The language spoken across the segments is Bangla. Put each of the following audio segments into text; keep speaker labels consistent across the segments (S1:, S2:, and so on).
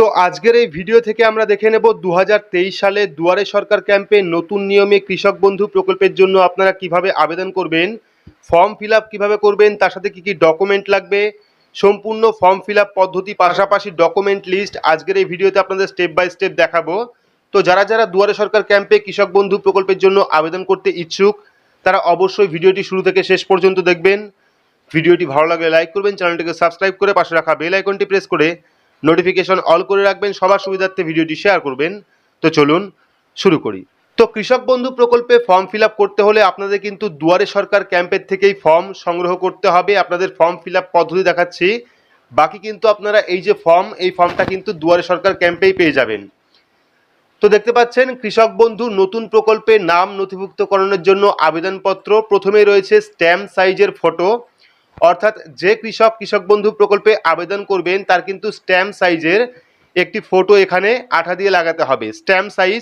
S1: তো আজকের এই ভিডিও থেকে আমরা দেখে নেব দু হাজার তেইশ সালে দুয়ারে সরকার ক্যাম্পে নতুন নিয়মে কৃষক বন্ধু প্রকল্পের জন্য আপনারা কীভাবে আবেদন করবেন ফর্ম ফিল আপ কীভাবে করবেন, তার সাথে কী কী ডকুমেন্ট লাগবে, সম্পূর্ণ ফর্ম ফিল আপ পদ্ধতি, পাশাপাশি ডকুমেন্ট লিস্ট আজকের এই ভিডিওতে আপনাদের স্টেপ বাই স্টেপ দেখাবো। তো যারা যারা দুয়ারে সরকার ক্যাম্পে কৃষক বন্ধু প্রকল্পের জন্য আবেদন করতে ইচ্ছুক, তারা অবশ্যই ভিডিওটি শুরু থেকে শেষ পর্যন্ত দেখবেন। ভিডিওটি ভালো লাগলে লাইক করবেন চ্যানেলটিকে সাবস্ক্রাইব করে পাশে রাখা বেল আইকনটি প্রেস করে নোটিফিকেশন অল করে রাখবেন, সবার সুবিধার্থে ভিডিওটি শেয়ার করবেন। তো চলুন শুরু করি। তো কৃষক বন্ধু প্রকল্পে ফর্ম ফিল করতে হলে আপনাদের কিন্তু দুয়ারে সরকার ক্যাম্পের থেকেই ফর্ম সংগ্রহ করতে হবে। আপনাদের ফর্ম ফিল পদ্ধতি দেখাচ্ছি। বাকি কিন্তু আপনারা এই যে ফর্ম এই ফর্মটা কিন্তু দুয়ারে সরকার ক্যাম্পেই পেয়ে যাবেন। তো দেখতে পাচ্ছেন, কৃষক বন্ধু নতুন প্রকল্পে নাম নথিভুক্তকরণের জন্য আবেদনপত্র। প্রথমেই রয়েছে স্ট্যাম্প সাইজের ফটো অর্থাৎ যে কৃষক কৃষক বন্ধু প্রকল্পে আবেদন করবেন, তার কিন্তু স্ট্যাম্প সাইজের একটি ফটো এখানে আঠা দিয়ে লাগাতে হবে। স্ট্যাম্প সাইজ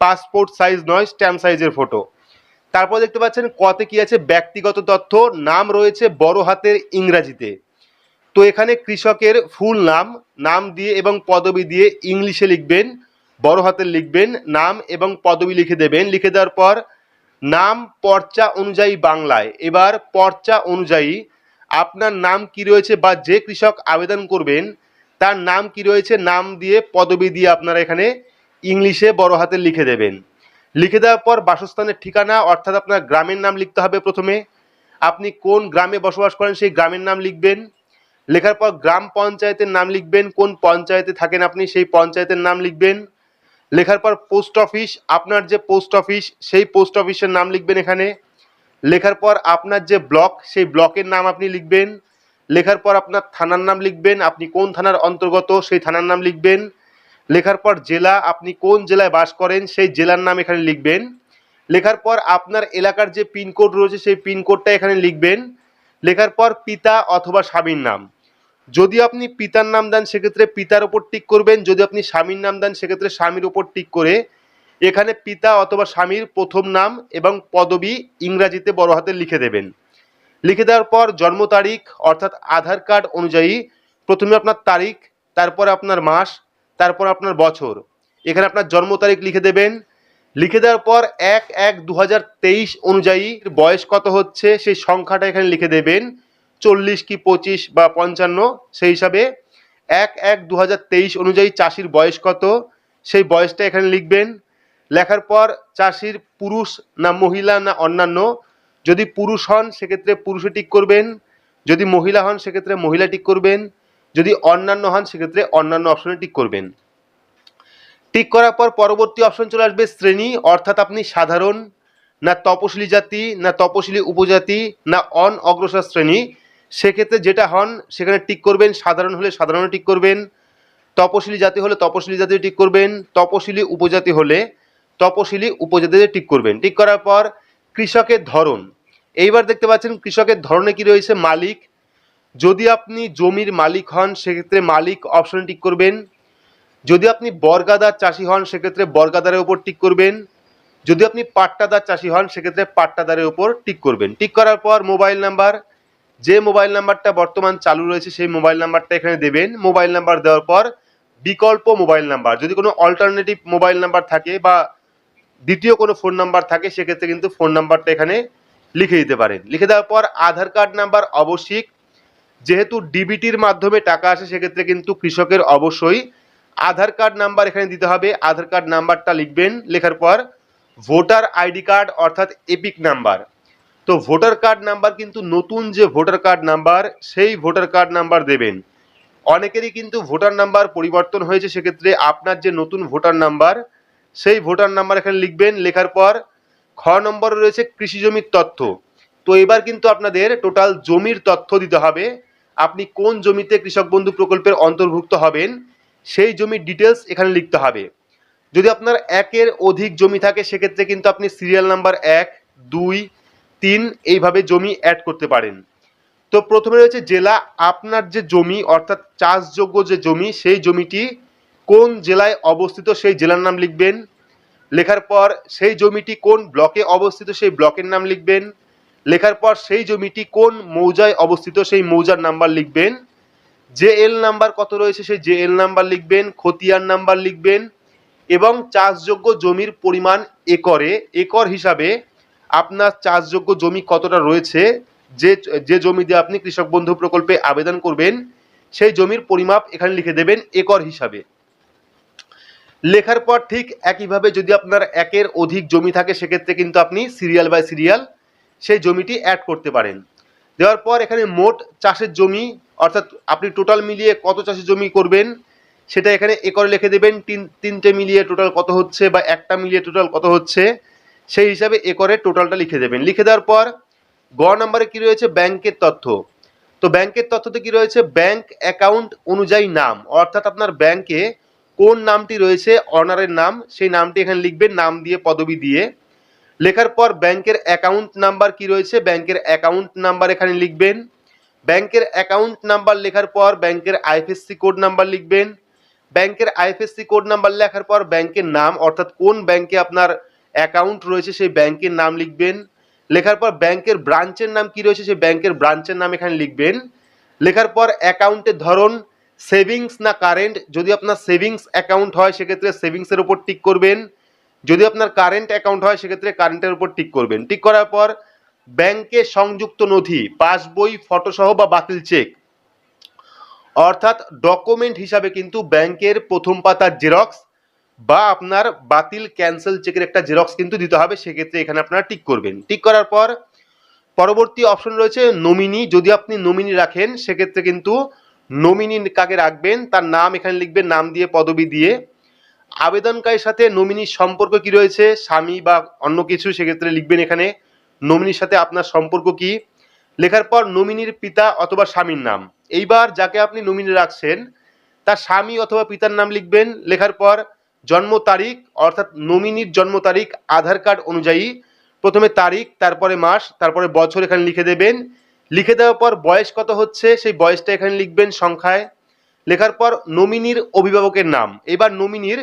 S1: পাসপোর্ট সাইজ নয় স্ট্যাম্প সাইজের ফটো তারপর দেখতে পাচ্ছেন কতে কি আছে? ব্যক্তিগত তথ্য, নাম রয়েছে বড় হাতের ইংরাজিতে। তো এখানে কৃষকের ফুল নাম নাম দিয়ে এবং পদবি দিয়ে ইংলিশে লিখবেন, বড় হাতের লিখবেন, নাম এবং পদবি লিখে দেবেন। লিখে দেওয়ার পর, নাম পর্চা অনুযায়ী বাংলায়। এবার পর্চা অনুযায়ী আপনার নাম কি রয়েছে বা যে কৃষক আবেদন করবেন, তার নাম কি রয়েছে, নাম দিয়ে পদবি দিয়ে আপনারা এখানে ইংলিশে বড় হাতে লিখে দেবেন। লিখে দেওয়ার পর বাসস্থানের ঠিকানা, অর্থাৎ আপনার গ্রামের নাম লিখতে হবে প্রথমে। আপনি কোন গ্রামে বসবাস করেন সেই গ্রামের নাম লিখবেন। লেখার পর গ্রাম পঞ্চায়েতের নাম লিখবেন, কোন পঞ্চায়েতে থাকেন আপনি সেই পঞ্চায়েতের নাম লিখবেন। লেখার পর পোস্ট অফিস, আপনার যে পোস্ট অফিস, সেই পোস্ট অফিসের নাম লিখবেন এখানে। লেখার পর আপনার যে ব্লক, সেই ব্লকের নাম আপনি লিখবেন। লেখার পর আপনার থানার নাম লিখবেন, আপনি কোন থানার অন্তর্গত সেই থানার নাম লিখবেন। লেখার পর জেলা, আপনি কোন জেলায় বাস করেন, সেই জেলার নাম এখানে লিখবেন। লেখার পর আপনার এলাকার যে পিনকোড রয়েছে, সেই পিনকোডটা এখানে লিখবেন। লেখার পর পিতা অথবা স্বামীর নাম। যদি আপনি পিতার নাম দেন, সেক্ষেত্রে পিতার ওপর টিক করবেন। যদি আপনি স্বামীর নাম দেন, সেক্ষেত্রে স্বামীর ওপর টিক করে এখানে পিতা অথবা স্বামীর প্রথম নাম এবং পদবি ইংরাজিতে বড় হাতে লিখে দেবেন। লিখে দেওয়ার পর জন্ম তারিখ, অর্থাৎ আধার কার্ড অনুযায়ী প্রথমে আপনার তারিখ, তারপর আপনার মাস, তারপর আপনার বছর। এখানে আপনার জন্ম তারিখ লিখে দেবেন। লিখে দেওয়ার পর এক এক দু অনুযায়ী বয়স কত হচ্ছে সেই সংখ্যাটা এখানে লিখে দেবেন। চল্লিশ কি পঁচিশ বা পঞ্চান্ন, সেই হিসাবে এক এক দু অনুযায়ী চাষির বয়স কত, সেই বয়সটা এখানে লিখবেন। লেখার পর চাষির পুরুষ না মহিলা না অন্যান্য, যদি পুরুষ হন সেক্ষেত্রে পুরুষে টিক করবেন, যদি মহিলা হন সেক্ষেত্রে মহিলা টিক করবেন, যদি অন্যান্য হন সেক্ষেত্রে অন্যান্য অপশনে টিক করবেন। টিক করার পর পরবর্তী অপশন চলে আসবে শ্রেণি, অর্থাৎ আপনি সাধারণ, না তপশিলি জাতি, না তপশিলি উপজাতি, না অন অগ্রসর শ্রেণি, সেক্ষেত্রে যেটা হন সেখানে টিক করবেন, সাধারণ হলে সাধারণ টিক করবেন, তপশিলি জাতি হলে তপশিলি জাতি টিক করবেন, তপশিলি উপজাতি হলে তপশিলি উপজাতিতে টিক করবেন। টিক করার পর কৃষকের ধরন। এইবার দেখতে পাচ্ছেন কৃষকের ধরনে কি রয়েছে মালিক। যদি আপনি জমির মালিক হন, সেক্ষেত্রে মালিক অপশনে টিক করবেন। যদি আপনি বর্গাদার চাষি হন, সেক্ষেত্রে বর্গাদারের উপর টিক করবেন। যদি আপনি পাট্টাদার চাষি হন, সেক্ষেত্রে পাট্টাদারের উপর টিক করবেন। টিক করার পর মোবাইল নাম্বার যে মোবাইল নাম্বারটা বর্তমান চালু রয়েছে, সেই মোবাইল নাম্বারটা এখানে দেবেন। মোবাইল নাম্বার দেওয়ার পর বিকল্প মোবাইল নাম্বার যদি কোনো অল্টারনেটিভ মোবাইল নাম্বার থাকে বা দ্বিতীয় কোনো ফোন নাম্বার থাকে, সেক্ষেত্রে কিন্তু ফোন নাম্বারটা এখানে লিখে দিতে পারেন। লিখে দেওয়ার পর আধার কার্ড নাম্বার আবশ্যিক যেহেতু ডিবিটির মাধ্যমে টাকা আসে, সেক্ষেত্রে কিন্তু কৃষকের অবশ্যই আধার কার্ড নাম্বার এখানে দিতে হবে। আধার কার্ড নাম্বারটা লিখবেন, লেখার পর ভোটার আইডি কার্ড অর্থাৎ এপিক নাম্বার তো ভোটার কার্ড নাম্বার কিন্তু নতুন যে ভোটার কার্ড নাম্বার সেই ভোটার কার্ড নাম্বার দেবেন। অনেকেরই কিন্তু ভোটার নাম্বার পরিবর্তন হয়েছে, সেক্ষেত্রে আপনার যে নতুন ভোটার নাম্বার সেই ভোটার নাম্বার এখানে লিখবেন, লেখার পর খ নম্বরে রয়েছে কৃষি জমির তথ্য। তো এবার কিন্তু আপনাদের টোটাল জমির তথ্য দিতে হবে। আপনি কোন জমিতে কৃষক বন্ধু প্রকল্পের অন্তর্ভুক্ত হবেন, সেই জমির ডিটেলস এখানে লিখতে হবে। যদি আপনার একের অধিক জমি থাকে, সেক্ষেত্রে কিন্তু আপনি সিরিয়াল নাম্বার এক, দুই, তিন এইভাবে জমি অ্যাড করতে পারেন। তো প্রথমে রয়েছে জেলা, আপনার যে জমি, অর্থাৎ চাষযোগ্য যে জমি, সেই জমিটি কোন জেলায় অবস্থিত সেই জেলার নাম লিখবেন। লেখার পর সেই জমিটি কোন ব্লকে অবস্থিত সেই ব্লকের নাম লিখবেন। লেখার পর সেই জমিটি কোন মৌজায় অবস্থিত সেই মৌজার নাম্বার লিখবেন। যে এল নাম্বার কত রয়েছে সেই যে এল নাম্বার লিখবেন, খতিয়ান নাম্বার লিখবেন এবং চাষযোগ্য জমির পরিমাণ একরে। একর হিসাবে আপনার চাষযোগ্য জমি কতটা রয়েছে, যে যে জমি দিয়ে আপনি কৃষক বন্ধু প্রকল্পে আবেদন করবেন, সেই জমির পরিমাপ এখানে লিখে দেবেন একর হিসাবে। লেখার পর ঠিক একইভাবে যদি আপনার একের অধিক জমি থাকে, সেক্ষেত্রে কিন্তু আপনি সিরিয়াল বাই সিরিয়াল সেই জমিটি অ্যাড করতে পারেন। দেওয়ার পর এখানে মোট চাষের জমি, অর্থাৎ আপনি টোটাল মিলিয়ে কত চাষের জমি করবেন, সেটা এখানে একরে লিখে দেবেন, তিন, তিনটে মিলিয়ে টোটাল কত হচ্ছে বা একটা মিলিয়ে টোটাল কত হচ্ছে, সেই হিসাবে একরে টোটালটা লিখে দেবেন। লিখে দেওয়ার পর গ নম্বরে কি রয়েছে? ব্যাংকের তথ্য। তো ব্যাংকের তথ্যতে কি রয়েছে? ব্যাংক অ্যাকাউন্ট অনুযায়ী নাম, অর্থাৎ আপনার ব্যাংকে কোন নামটি রয়েছে, অনারের নাম, সেই নামটি এখানে লিখবেন, নাম দিয়ে, পদবি দিয়ে। লেখার পর ব্যাংকের অ্যাকাউন্ট নাম্বার কি রয়েছে, ব্যাংকের অ্যাকাউন্ট নাম্বার এখানে লিখবেন। ব্যাংকের অ্যাকাউন্ট নাম্বার লেখার পর ব্যাংকের আইএফএসসি কোড নাম্বার লিখবেন। ব্যাংকের আইএফএসসি কোড নাম্বার লেখার পর ব্যাংকের নাম, অর্থাৎ কোন ব্যাংকে আপনার অ্যাকাউন্ট রয়েছে, সেই ব্যাংকের নাম লিখবেন। লেখার পর ব্যাংকের ব্রাঞ্চের নাম কি রয়েছে, সেই ব্যাংকের ব্রাঞ্চের নাম এখানে লিখবেন। লেখার পর অ্যাকাউন্টের ধরন সেভিংস না কারেন্ট, যদি আপনার সেভিংস অ্যাকাউন্ট হয়, সেক্ষেত্রে সেভিংসের উপর টিক করবেন। যদি আপনার কারেন্ট অ্যাকাউন্ট হয়, সেক্ষেত্রে কারেন্টের উপর টিক করবেন। টিক করার পর ব্যাংকে সংযুক্ত নথি পাসবই ফটোসহ বা বাতিল চেক। অর্থাৎ ডকুমেন্ট হিসাবে কিন্তু ব্যাংকের প্রথম পাতার জেরক্স বা আপনার বাতিল, ক্যান্সেল চেকের একটা জেরক্স কিন্তু দিতে হবে। সেক্ষেত্রে এখানে আপনারা টিক করবেন। টিক করার পর পরবর্তী অপশন রয়েছে নমিনি। যদি আপনি নমিনি রাখেন, সেক্ষেত্রে কিন্তু নমিনি কাকে রাখবেন? তার নাম এখানে লিখবেন, নাম দিয়ে, পদবি দিয়ে। আবেদনকারীর সাথে নমিনির সম্পর্ক কি রয়েছে? স্বামী বা অন্য কিছু, সেক্ষেত্রে লিখবেন এখানে, নমিনির সাথে আপনার সম্পর্ক কি? লেখার পর নমিনির পিতা অথবা স্বামীর নাম। এইবার যাকে আপনি নমিনি রাখছেন, তার স্বামী অথবা পিতার নাম লিখবেন। লেখার পর জন্ম তারিখ, অর্থাৎ নমিনির জন্ম তারিখ, আধার কার্ড অনুযায়ী প্রথমে তারিখ, তারপরে মাস, তারপরে বছর এখানে লিখে দেবেন। লিখে দেওয়ার পর বয়স কত হচ্ছে? সেই বয়সটা এখানে লিখবেন সংখ্যায়। লেখার পর নমিনির অভিভাবকের নাম। এবার নমিনির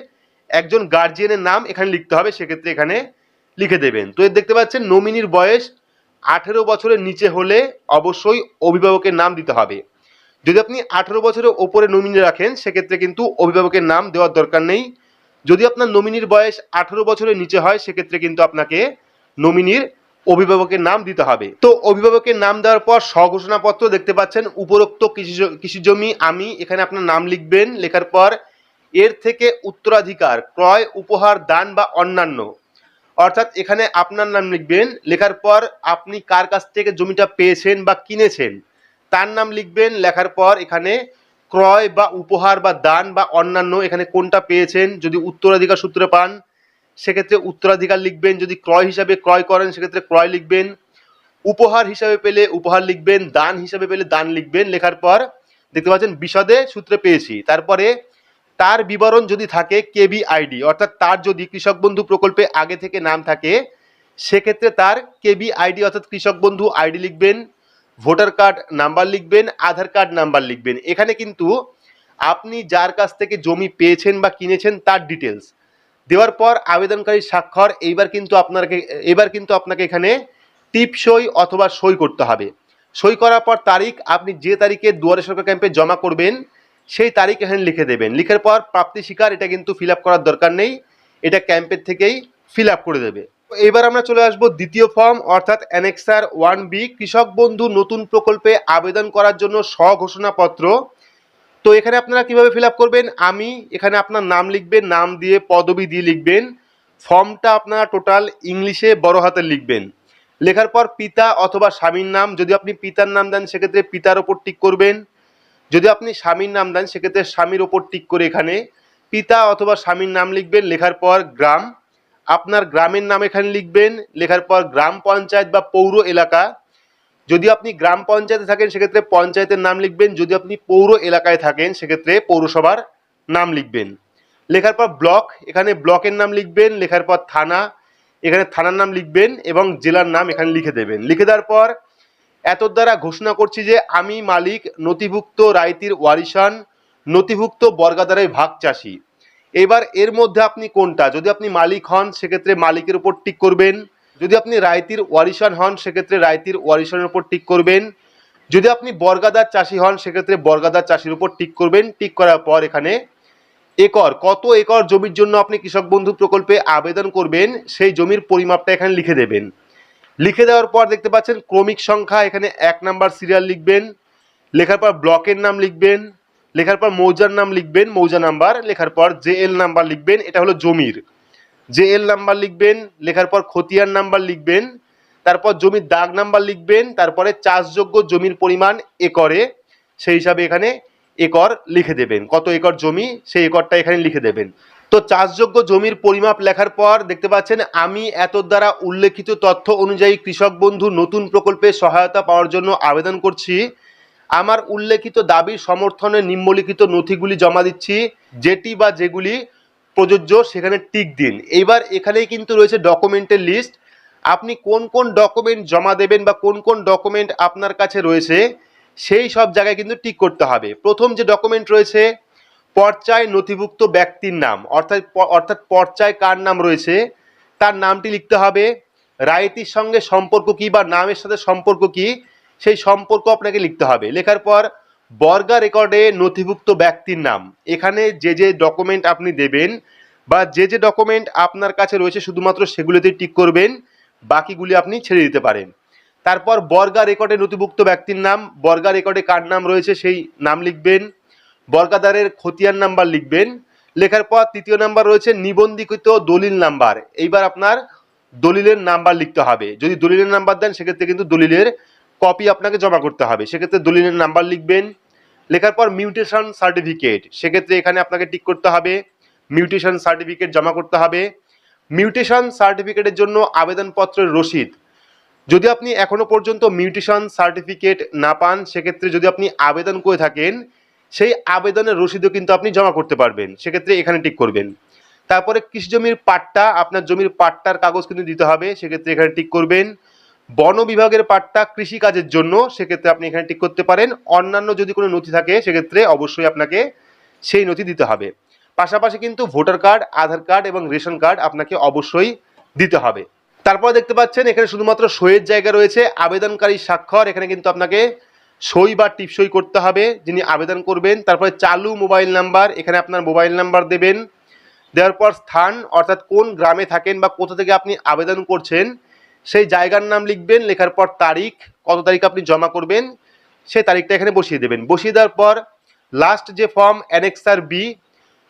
S1: একজন গার্জিয়ানের নাম এখানে লিখতে হবে, সেক্ষেত্রে এখানে লিখে দেবেন। তো এর দেখতে পাচ্ছেন, নমিনির বয়স আঠেরো বছরের নিচে হলে অবশ্যই অভিভাবকের নাম দিতে হবে। যদি আপনি আঠেরো বছরের ওপরে নমিনি রাখেন, সেক্ষেত্রে কিন্তু অভিভাবকের নাম দেওয়ার দরকার নেই। যদি আপনার নমিনির বয়স আঠেরো বছরের নিচে হয়, সেক্ষেত্রে কিন্তু আপনাকে নমিনির অভিভাবকের নাম দিতে হবে। তো অভিভাবকের নাম দেওয়ার পর স্বঘোষণাপত্র দেখতে পাচ্ছেন, উপরোক্ত কৃষি কৃষি জমি, আমি এখানে আপনার নাম লিখবেন, লেখার পর এর থেকে উত্তরাধিকার, ক্রয়, উপহার, দান বা অন্যান্য। অর্থাৎ এখানে আপনার নাম লিখবেন, লেখার পর আপনি কার কাছ থেকে জমিটা পেয়েছেন বা কিনেছেন, তার নাম লিখবেন, লেখার পর এখানে ক্রয় বা উপহার বা দান বা অন্যান্য এখানে কোনটা পেয়েছেন, যদি উত্তরাধিকার সূত্রে পান সেক্ষেত্রে উত্তরাধিকার লিখবেন, যদি ক্রয় হিসাবে ক্রয় করেন, সেক্ষেত্রে ক্রয় লিখবেন। উপহার হিসাবে পেলে উপহার লিখবেন, দান হিসাবে পেলে দান লিখবেন, লেখার পর দেখতে পাচ্ছেন বিশদে সূত্রে পেয়েছি। তারপরে তার বিবরণ যদি থাকে কেবি আইডি অর্থাৎ তার যদি কৃষক বন্ধু প্রকল্পে আগে থেকে নাম থাকে, সেক্ষেত্রে তার কেবি আইডি অর্থাৎ কৃষক বন্ধু আইডি লিখবেন, ভোটার কার্ড নাম্বার লিখবেন, আধার কার্ড নাম্বার লিখবেন। এখানে কিন্তু আপনি যার কাছ থেকে জমি পেয়েছেন বা কিনেছেন তার ডিটেলস দেওয়ার পর আবেদনকারী স্বাক্ষর, এইবার কিন্তু আপনাকে এবার কিন্তু আপনাকে এখানে টিপ সই অথবা সই করতে হবে। সই করার পর তারিখ, আপনি যে তারিখে দুয়ারে সরকার ক্যাম্পে জমা করবেন, সেই তারিখ এখানে লিখে দেবেন। লিখার পর প্রাপ্তি স্বীকার এটা কিন্তু ফিল করার দরকার নেই, এটা ক্যাম্পের থেকেই ফিল করে দেবে। এবার আমরা চলে আসব দ্বিতীয় ফর্ম, অর্থাৎ অ্যানেক্সার ওয়ান বি, কৃষক বন্ধু নতুন প্রকল্পে আবেদন করার জন্য স্বঘোষণাপত্র। তো এখানে আপনারা কীভাবে ফিল করবেন? আমি এখানে আপনার নাম লিখবেন, নাম দিয়ে পদবি দিয়ে লিখবেন, ফর্মটা আপনারা টোটাল ইংলিশে বড় হাতে লিখবেন। লেখার পর পিতা অথবা স্বামীর নাম, যদি আপনি পিতার নাম দেন সেক্ষেত্রে পিতার ওপর টিক করবেন। যদি আপনি স্বামীর নাম দেন সেক্ষেত্রে স্বামীর ওপর টিক করে এখানে পিতা অথবা স্বামীর নাম লিখবেন, লেখার পর গ্রাম। আপনার গ্রামের নাম এখানে লিখবেন, লেখার পর গ্রাম পঞ্চায়েত বা পৌর এলাকা। যদি আপনি গ্রাম পঞ্চায়েতে থাকেন, সেক্ষেত্রে পঞ্চায়েতের নাম লিখবেন। যদি আপনি পৌর এলাকায় থাকেন, সেক্ষেত্রে পৌরসভার নাম লিখবেন। লেখার পর ব্লক, এখানে ব্লকের নাম লিখবেন, লেখার পর থানা, এখানে থানার নাম লিখবেন এবং জেলার নাম এখানে লিখে দেবেন। লিখে দেওয়ার পর এত দ্বারা ঘোষণা করছি যে, আমি মালিক, নথিভুক্ত রাইতির ওয়ারিশান, নথিভুক্ত বর্গাদারের ভাগ চাষি। এবার এর মধ্যে আপনি কোনটা? যদি আপনি মালিক হন, সেক্ষেত্রে মালিকের উপর টিক করবেন। যদি আপনি রায়তির ওয়ারিশান হন, সেক্ষেত্রে রায়তির ওয়ারিশানের উপর টিক করবেন। যদি আপনি বর্গাদার চাষি হন, সেক্ষেত্রে বর্গাদার চাষির উপর টিক করবেন। টিক করার পর এখানে একর, কত একর জমির জন্য আপনি কৃষক বন্ধু প্রকল্পে আবেদন করবেন, সেই জমির পরিমাপটা এখানে লিখে দেবেন। লিখে দেওয়ার পর দেখতে পাচ্ছেন, ক্রমিক সংখ্যা, এখানে এক নাম্বার সিরিয়াল লিখবেন। লেখার পর ব্লকের নাম লিখবেন। লেখার পর মৌজার নাম লিখবেন, মৌজা নাম্বার। লেখার পর জে এল নাম্বার লিখবেন। এটা হলো জমির। জে এল নাম্বার লিখবেন, লেখার পর খতিয়ান নাম্বার লিখবেন, তারপর জমির দাগ নাম্বার লিখবেন, তারপরে চাষযোগ্য জমির পরিমাণ একরে, সেই হিসাবে এখানে একর লিখে দেবেন। কত একর জমি, সেই একরটা এখানে লিখে দেবেন। তো চাষযোগ্য জমির পরিমাপ লেখার পর দেখতে পাচ্ছেন, আমি এত দ্বারা উল্লেখিত তথ্য অনুযায়ী কৃষক বন্ধু নতুন প্রকল্পে সহায়তা পাওয়ার জন্য আবেদন করছি। আমার উল্লেখিত দাবির সমর্থনে নিম্নলিখিত নথিগুলি জমা দিচ্ছি, যেটি বা যেগুলি প্রযোজ্য, সেখানে টিক দিন। এইবার এখানেই কিন্তু রয়েছে ডকুমেন্টের লিস্ট আপনি কোন কোন ডকুমেন্ট জমা দেবেন বা কোন কোন ডকুমেন্ট আপনার কাছে রয়েছে, সেই সব জায়গায় কিন্তু টিক করতে হবে। প্রথম যে ডকুমেন্ট রয়েছে, পর্চায় নথিভুক্ত ব্যক্তির নাম। অর্থাৎ অর্থাৎ পর্চায় কার নাম রয়েছে, তার নামটি লিখতে হবে। রায়তির সঙ্গে সম্পর্ক কি বা নামের সাথে সম্পর্ক কি, সেই সম্পর্ক আপনাকে লিখতে হবে। লেখার পর বর্গা রেকর্ডে নথিভুক্ত ব্যক্তির নাম। এখানে যে যে ডকুমেন্ট আপনি দেবেন বা যে যে ডকুমেন্ট আপনার কাছে রয়েছে, শুধুমাত্র সেগুলোতে টিক করবেন, বাকিগুলি আপনি ছেড়ে দিতে পারেন। তারপর বর্গা রেকর্ডে নথিভুক্ত ব্যক্তির নাম, বর্গা রেকর্ডে কার নাম রয়েছে সেই নাম লিখবেন, বর্গাদারের খতিয়ান নাম্বার লিখবেন, লেখার পর তৃতীয় নাম্বার রয়েছে নিবন্ধিত দলিল নাম্বার। এইবার আপনার দলিলের নাম্বার লিখতে হবে। যদি দলিলের নাম্বার দেন, সেক্ষেত্রে কিন্তু দলিলের কপি আপনাকে জমা করতে হবে। সেক্ষেত্রে দলিলের নাম্বার লিখবেন। লেখার পর মিউটেশন সার্টিফিকেট সেক্ষেত্রে এখানে আপনাকে টিক করতে হবে। মিউটেশন সার্টিফিকেট জমা করতে হবে। মিউটেশন সার্টিফিকেটের জন্য আবেদনপত্রের রসিদ। যদি আপনি এখনও পর্যন্ত মিউটেশন সার্টিফিকেট না পান, সেক্ষেত্রে যদি আপনি আবেদন করে থাকেন, সেই আবেদনের রসিদও কিন্তু আপনি জমা করতে পারবেন। সেক্ষেত্রে এখানে টিক করবেন। তারপরে কৃষি জমির পাট্টা, আপনার জমির পাট্টার কাগজ কিন্তু দিতে হবে। সেক্ষেত্রে এখানে টিক করবেন। বন বিভাগের পাট্টা কৃষি কাজের জন্য, সেক্ষেত্রে আপনি এখানে টিক করতে পারেন। অন্যান্য যদি কোনো নথি থাকে, সেক্ষেত্রে অবশ্যই আপনাকে সেই নথি দিতে হবে। পাশাপাশি কিন্তু ভোটার কার্ড, আধার কার্ড এবং রেশন কার্ড আপনাকে অবশ্যই দিতে হবে। তারপর দেখতে পাচ্ছেন, এখানে শুধুমাত্র সইয়ের জায়গা রয়েছে, আবেদনকারী স্বাক্ষর, এখানে কিন্তু আপনাকে সই বা টিপসই করতে হবে। যিনি আবেদন করবেন, তারপরে চালু মোবাইল নাম্বার, এখানে আপনার মোবাইল নাম্বার দেবেন। দেওয়ার পর স্থান, অর্থাৎ কোন গ্রামে থাকেন বা কোথা থেকে আপনি আবেদন করছেন সেই জায়গার নাম লিখবেন, লেখার পর তারিখ, কত তারিখ আপনি জমা করবেন, সেই তারিখটা এখানে বসিয়ে দেবেন। বসিয়ে দেওয়ার পর লাস্ট যে ফর্ম অ্যানেক্সার বি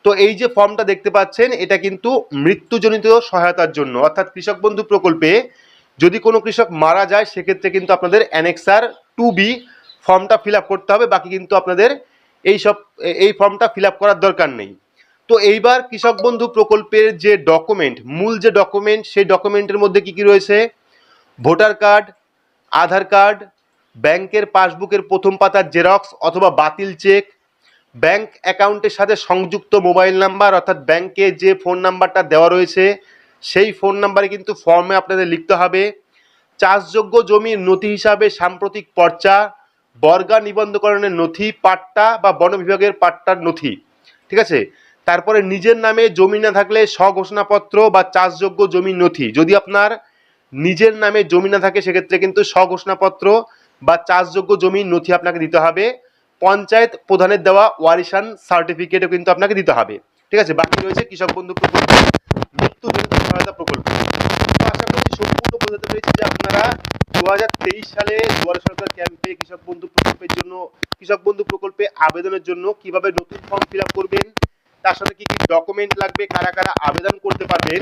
S1: তো এই যে ফর্মটা দেখতে পাচ্ছেন, এটা কিন্তু মৃত্যুজনিত সহায়তার জন্য। অর্থাৎ কৃষক বন্ধু প্রকল্পে যদি কোনো কৃষক মারা যায়, সেক্ষেত্রে কিন্তু আপনাদের অ্যানেক্সার টু বি ফর্মটা ফিল করতে হবে। বাকি কিন্তু আপনাদের এই সব, এই ফর্মটা ফিল করার দরকার নেই। তো এইবার কৃষক বন্ধু প্রকল্পের যে ডকুমেন্ট মূল যে ডকুমেন্ট সেই ডকুমেন্টের মধ্যে কি কি রয়েছে? ভোটার কার্ড, আধার কার্ড, ব্যাংকের পাসবুকের প্রথম পাতার জেরক্স অথবা বাতিল চেক, ব্যাংক অ্যাকাউন্টের সাথে সংযুক্ত মোবাইল নাম্বার অর্থাৎ ব্যাংকে যে ফোন নাম্বারটা দেওয়া রয়েছে, সেই ফোন নাম্বারে কিন্তু ফর্মে আপনাদের লিখতে হবে। চাষযোগ্য জমির নথি হিসাবে সাম্প্রতিক পর্চা, বর্গা নিবন্ধকরণের নথি, পাট্টা বা বন বিভাগের পাট্টার নথি, ঠিক আছে? তারপরে নিজের নামে জমি না থাকলে স্বঘোষণাপত্র বা চাষযোগ্য জমির নথি, যদি আপনার নিজের নামে জমি না থাকে, সেক্ষেত্রে কিন্তু স্বঘোষণাপত্র বা চাষযোগ্য জমির নথি আপনাকে দিতে হবে। পঞ্চায়েত প্রধানের দেওয়া ওয়ারিশান সার্টিফিকেটও কিন্তু আপনাকে দিতে হবে। ঠিক আছে? বাকি রয়েছে কৃষক বন্ধু প্রকল্প মৃত্যুজনিত সহায়তা প্রকল্প। আশা করছি সম্পূর্ণ বোঝাতে পেরেছি যে আপনারা দু হাজার তেইশ সালে দুয়ারে সরকার ক্যাম্পে কৃষক বন্ধু প্রকল্পের জন্য, কৃষক বন্ধু প্রকল্পে আবেদনের জন্য কীভাবে নতুন ফর্ম ফিল করবেন, তার সাথে কি কি ডকুমেন্ট লাগবে, কারা কারা আবেদন করতে পারবেন